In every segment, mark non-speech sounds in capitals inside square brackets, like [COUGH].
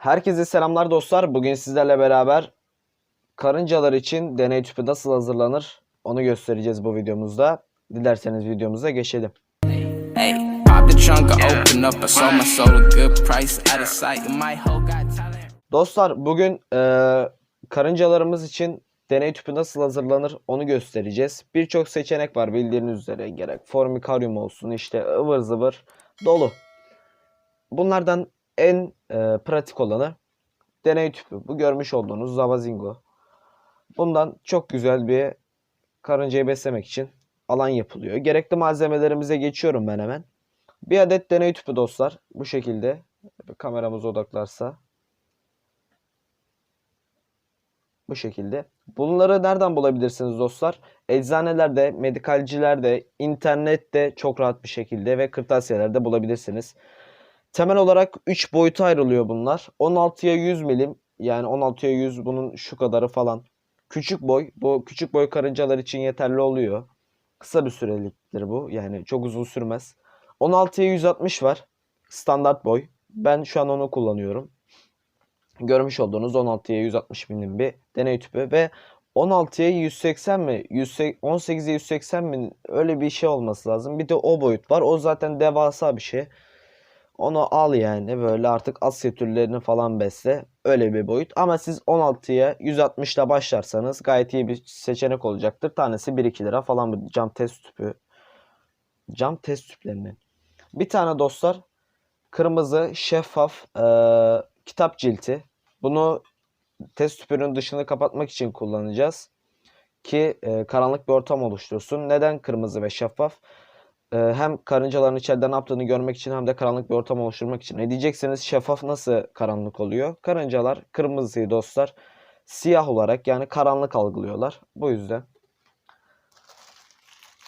Herkese selamlar dostlar. Bugün sizlerle beraber karıncalar için deney tüpü nasıl hazırlanır onu göstereceğiz bu videomuzda. Dilerseniz videomuza geçelim. Dostlar bugün eee, karıncalarımız için deney tüpü nasıl hazırlanır onu göstereceğiz. Birçok seçenek var bildiğiniz üzere. Gerek formikaryum olsun işte ıvır zıvır dolu. Bunlardan en eee, pratik olanı deney tüpü. Bu görmüş olduğunuz Zavazingo. Bundan çok güzel bir karıncayı beslemek için alan yapılıyor. Gerekli malzemelerimize geçiyorum ben hemen. Bir adet deney tüpü dostlar. Bu şekilde. Kameramız odaklarsa. Bu şekilde. Bunları nereden bulabilirsiniz dostlar? Eczanelerde, medikalcilerde, internette çok rahat bir şekilde ve kırtasiyelerde bulabilirsiniz. Temel olarak 3 boyuta ayrılıyor bunlar. 16'ya 100 milim yani 16'ya 100 bunun şu kadarı falan. Küçük boy. Bu küçük boy karıncalar için yeterli oluyor. Kısa bir süreliktir bu. Yani çok uzun sürmez. 16'ya 160 var. Standart boy. Ben şu an onu kullanıyorum. Görmüş olduğunuz 16'ya 160 milim bir deney tüpü ve 16'ya 180 mi? 18'e 180 mi? Öyle bir şey olması lazım. Bir de o boyut var. O zaten devasa bir şey. Onu al yani böyle artık Asya türlerini falan besle. Öyle bir boyut. Ama siz 16'ya 160 ile başlarsanız gayet iyi bir seçenek olacaktır. Tanesi 1-2 lira falan bu cam test tüpü. Cam test tüplerinin. Bir tane dostlar kırmızı şeffaf eee, kitap cilti. Bunu test tüpünün dışını kapatmak için kullanacağız. Ki eee, karanlık bir ortam oluştursun. Neden kırmızı ve şeffaf? Eee, hem karıncaların içeride ne yaptığını görmek için hem de karanlık bir ortam oluşturmak için. Ne diyeceksiniz şeffaf nasıl karanlık oluyor? Karıncalar kırmızıyı dostlar siyah olarak yani karanlık algılıyorlar. Bu yüzden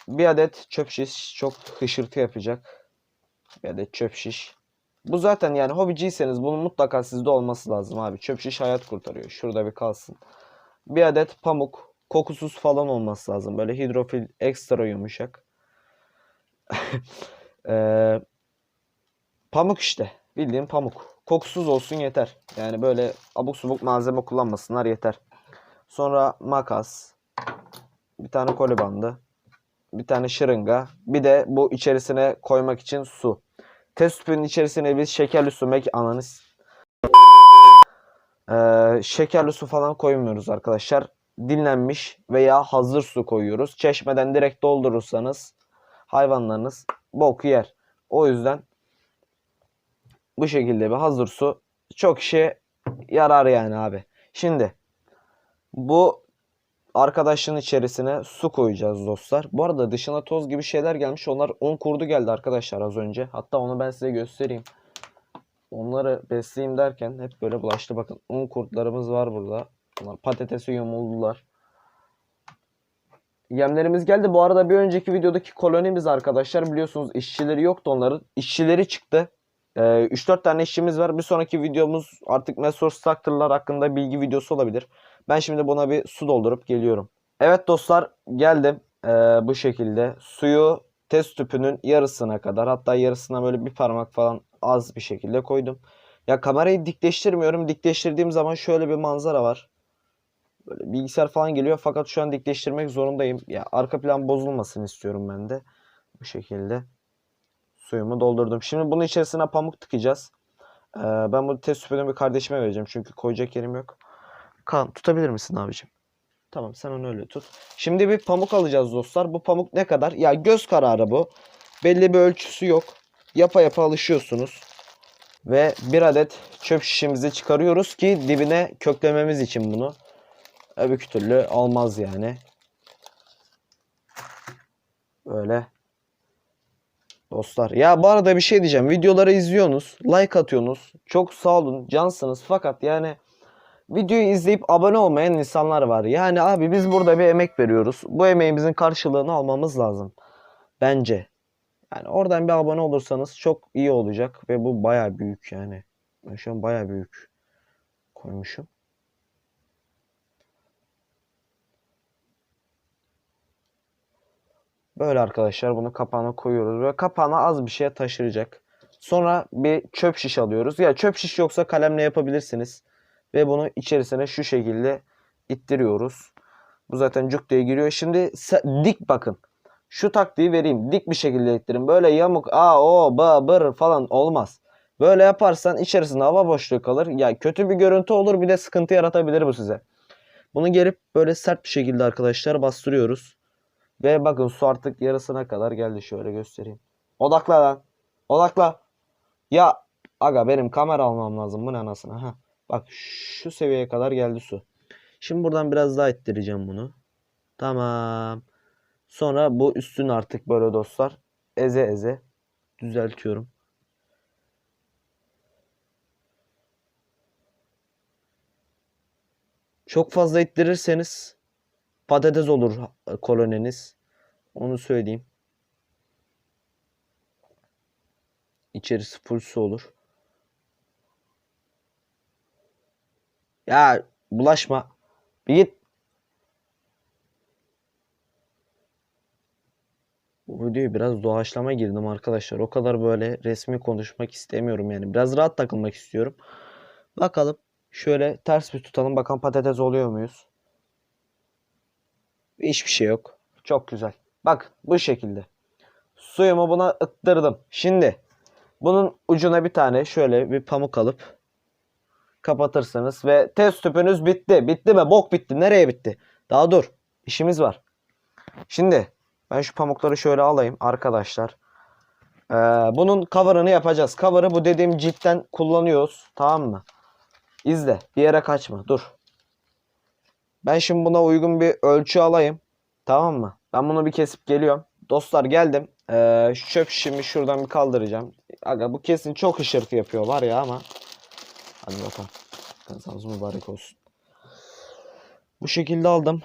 bir adet çöp şiş çok hışırtı yapacak. Bir adet çöp şiş. Bu zaten yani hobiciyseniz bunun mutlaka sizde olması lazım abi. Çöp şiş hayat kurtarıyor. Şurada bir kalsın. Bir adet pamuk. Kokusuz falan olması lazım. Böyle hidrofil ekstra yumuşak. [LAUGHS] Eee, pamuk işte. Bildiğin pamuk. Kokusuz olsun yeter. Yani böyle abuk subuk malzeme kullanmasınlar yeter. Sonra makas. Bir tane koli bandı. Bir tane şırınga. Bir de bu içerisine koymak için su. Test tüpünün içerisine biz şekerli su mek ananız. Ee, şekerli su falan koymuyoruz arkadaşlar. Dinlenmiş veya hazır su koyuyoruz. Çeşmeden direkt doldurursanız hayvanlarınız bok yer. O yüzden bu şekilde bir hazır su çok işe yarar yani abi. Şimdi bu arkadaşın içerisine su koyacağız dostlar. Bu arada dışına toz gibi şeyler gelmiş. Onlar un kurdu geldi arkadaşlar az önce. Hatta onu ben size göstereyim. Onları besleyeyim derken hep böyle bulaştı. Bakın un kurtlarımız var burada. Bunlar patatesi yumuldular. Yemlerimiz geldi. Bu arada bir önceki videodaki kolonimiz arkadaşlar biliyorsunuz işçileri yoktu onların. İşçileri çıktı. Ee, 3-4 tane işçimiz var. Bir sonraki videomuz artık Mesor Structure'lar hakkında bilgi videosu olabilir. Ben şimdi buna bir su doldurup geliyorum. Evet dostlar geldim. Ee, bu şekilde suyu test tüpünün yarısına kadar hatta yarısına böyle bir parmak falan az bir şekilde koydum. Ya kamerayı dikleştirmiyorum. Dikleştirdiğim zaman şöyle bir manzara var. Böyle bilgisayar falan geliyor fakat şu an dikleştirmek zorundayım. Ya arka plan bozulmasın istiyorum ben de. Bu şekilde suyumu doldurdum. Şimdi bunun içerisine pamuk tıkayacağız. Ee, ben bu test tüpünü bir kardeşime vereceğim çünkü koyacak yerim yok. Kaan tutabilir misin abicim? Tamam sen onu öyle tut. Şimdi bir pamuk alacağız dostlar. Bu pamuk ne kadar? Ya göz kararı bu. Belli bir ölçüsü yok. Yapa yapa alışıyorsunuz. Ve bir adet çöp şişimizi çıkarıyoruz ki dibine köklememiz için bunu. Öbür türlü olmaz yani. Böyle. Dostlar. Ya bu arada bir şey diyeceğim. Videoları izliyorsunuz. Like atıyorsunuz. Çok sağ olun. Cansınız. Fakat yani videoyu izleyip abone olmayan insanlar var. Yani abi biz burada bir emek veriyoruz. Bu emeğimizin karşılığını almamız lazım. Bence. Yani oradan bir abone olursanız çok iyi olacak. Ve bu baya büyük yani. Şu an baya büyük koymuşum. Böyle arkadaşlar bunu kapağına koyuyoruz ve kapağına az bir şey taşıracak. Sonra bir çöp şiş alıyoruz. Ya çöp şiş yoksa kalemle yapabilirsiniz. Ve bunu içerisine şu şekilde ittiriyoruz. Bu zaten cuk diye giriyor. Şimdi dik bakın. Şu taktiği vereyim. Dik bir şekilde ittirin. Böyle yamuk a o ba bır falan olmaz. Böyle yaparsan içerisinde hava boşluğu kalır. Ya kötü bir görüntü olur bir de sıkıntı yaratabilir bu size. Bunu gelip böyle sert bir şekilde arkadaşlar bastırıyoruz. Ve bakın su artık yarısına kadar geldi. Şöyle göstereyim. Odakla lan. Odakla. Ya aga benim kamera almam lazım. Bu ne anasını. Ha. Bak şu seviyeye kadar geldi su. Şimdi buradan biraz daha ittireceğim bunu. Tamam. Sonra bu üstünü artık böyle dostlar eze eze düzeltiyorum. Çok fazla ittirirseniz patates olur koloniniz. Onu söyleyeyim. İçerisi full su olur. Ya bulaşma. Bir git. Bu videoyu biraz doğaçlama girdim arkadaşlar. O kadar böyle resmi konuşmak istemiyorum yani. Biraz rahat takılmak istiyorum. Bakalım. Şöyle ters bir tutalım. Bakalım patates oluyor muyuz? Hiçbir şey yok. Çok güzel. Bak bu şekilde. Suyumu buna ıttırdım. Şimdi bunun ucuna bir tane şöyle bir pamuk alıp kapatırsınız ve test tüpünüz bitti. Bitti mi? Bok bitti. Nereye bitti? Daha dur. İşimiz var. Şimdi ben şu pamukları şöyle alayım arkadaşlar. Ee, bunun cover'ını yapacağız. Cover'ı bu dediğim ciltten kullanıyoruz. Tamam mı? İzle. Bir yere kaçma. Dur. Ben şimdi buna uygun bir ölçü alayım. Tamam mı? Ben bunu bir kesip geliyorum. Dostlar geldim. Ee, şu çöp şişimi şuradan bir kaldıracağım. Aga bu kesin çok hışırtı yapıyor var ya ama. Hadi bakalım. Kazanız mübarek olsun. Bu şekilde aldım.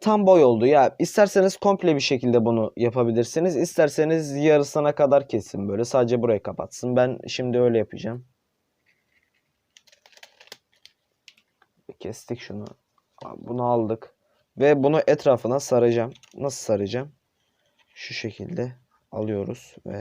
Tam boy oldu ya. İsterseniz komple bir şekilde bunu yapabilirsiniz. İsterseniz yarısına kadar kesin böyle. Sadece burayı kapatsın. Ben şimdi öyle yapacağım. Kestik şunu. Bunu aldık. Ve bunu etrafına saracağım. Nasıl saracağım? Şu şekilde alıyoruz ve